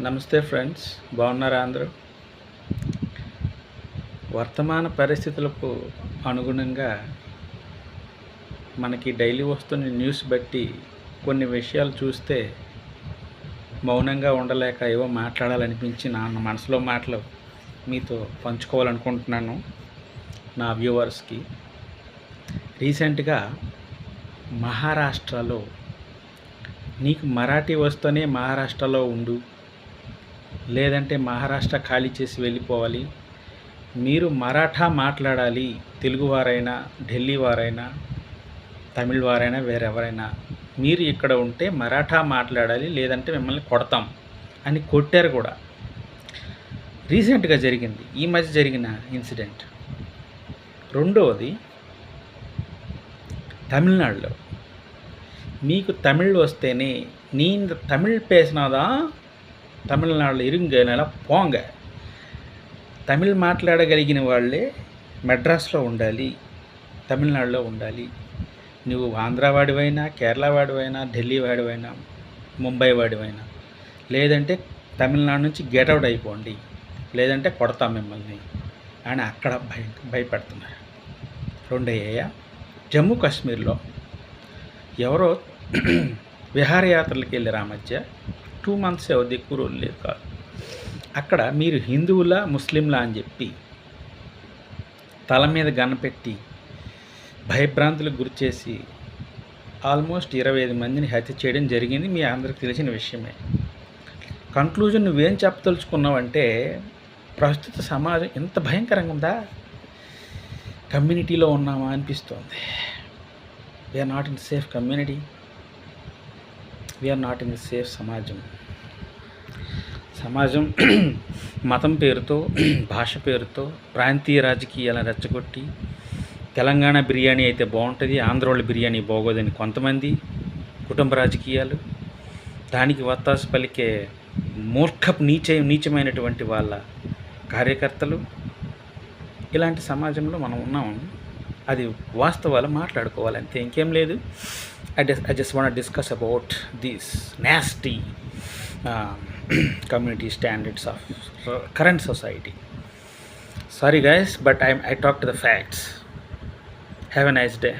నమస్తే ఫ్రెండ్స్ బాగున్నారా అందరూ? వర్తమాన పరిస్థితులకు అనుగుణంగా మనకి డైలీ వస్తున్న న్యూస్ బట్టి కొన్ని విషయాలు చూస్తే మౌనంగా ఉండలేక ఏవో మాట్లాడాలనిపించి నా మనసులో మాటలు మీతో పంచుకోవాలనుకుంటున్నాను నా వ్యూవర్స్కి. రీసెంట్గా మహారాష్ట్రలో నీకు మరాఠీ వస్తేనే మహారాష్ట్రలో ఉండు లేదంటే మహారాష్ట్ర ఖాళీ చేసి వెళ్ళిపోవాలి. మీరు మరాఠా మాట్లాడాలి. తెలుగువారైనా ఢిల్లీ వారైనా తమిళ్ వారైనా వేరెవరైనా. మీరు ఇక్కడ ఉంటే మరాఠా మాట్లాడాలి లేదంటే మిమ్మల్ని కొడతాం అని కొట్టారు కూడా. రీసెంట్గా జరిగింది ఈ మధ్య జరిగిన ఇన్సిడెంట్. రెండవది తమిళనాడులో. మీకు తమిళ్ వస్తేనే నేను తమిళ్ పేసినదా? తమిళనాడులో ఇరుంగ నెల పోంగ. తమిళ్ మాట్లాడగలిగిన వాళ్ళే మెడ్రాస్లో ఉండాలి తమిళనాడులో ఉండాలి. నువ్వు ఆంధ్ర వాడివైనా కేరళ వాడివైనా ఢిల్లీ వాడివైనా ముంబై వాడివైనా లేదంటే తమిళనాడు నుంచి గెటౌట్ అయిపోండి లేదంటే కొడతాం మిమ్మల్ని అని అక్కడ భయ భయపెడుతున్నారు. రెండయ్య జమ్మూ కాశ్మీర్లో ఎవరో విహారయాత్రలకు వెళ్ళి రామధ్య మధ్య టూ మంత్స్ అవుద్ది ఎక్కువ రోజులు లేదు కాదు. అక్కడ మీరు హిందువులా ముస్లింలా అని చెప్పి తల మీద గనపెట్టి భయభ్రాంతులకు గురిచేసి ఆల్మోస్ట్ ఇరవై ఐదు మందిని హత్య చేయడం జరిగింది. మీ అందరికి తెలిసిన విషయమే. కంక్లూజన్ నువ్వేం చెప్పదలుచుకున్నావంటే ప్రస్తుత సమాజం ఎంత భయంకరంగా ఉందా? కమ్యూనిటీలో ఉన్నామా అనిపిస్తోంది. We're not in safe community we're not in safe సమాజం సమాజం మతం పేరుతో భాష పేరుతో ప్రాంతీయ రాజకీయాలను రెచ్చగొట్టి తెలంగాణ బిర్యానీ అయితే బాగుంటుంది ఆంధ్రోళ్ళ బిర్యానీ బాగోదని కొంతమంది కుటుంబ రాజకీయాలు దానికి వత్తాసు పలికే మూర్ఖపు నీచ నీచమైనటువంటి వాళ్ళ కార్యకర్తలు ఇలాంటి సమాజంలో మనం ఉన్నాం అది వాస్తవాలు అంతే. ఇంకేం లేదు. I just want discuss about these nasty community standards of current society sorry guys but I I talk to the facts have a nice day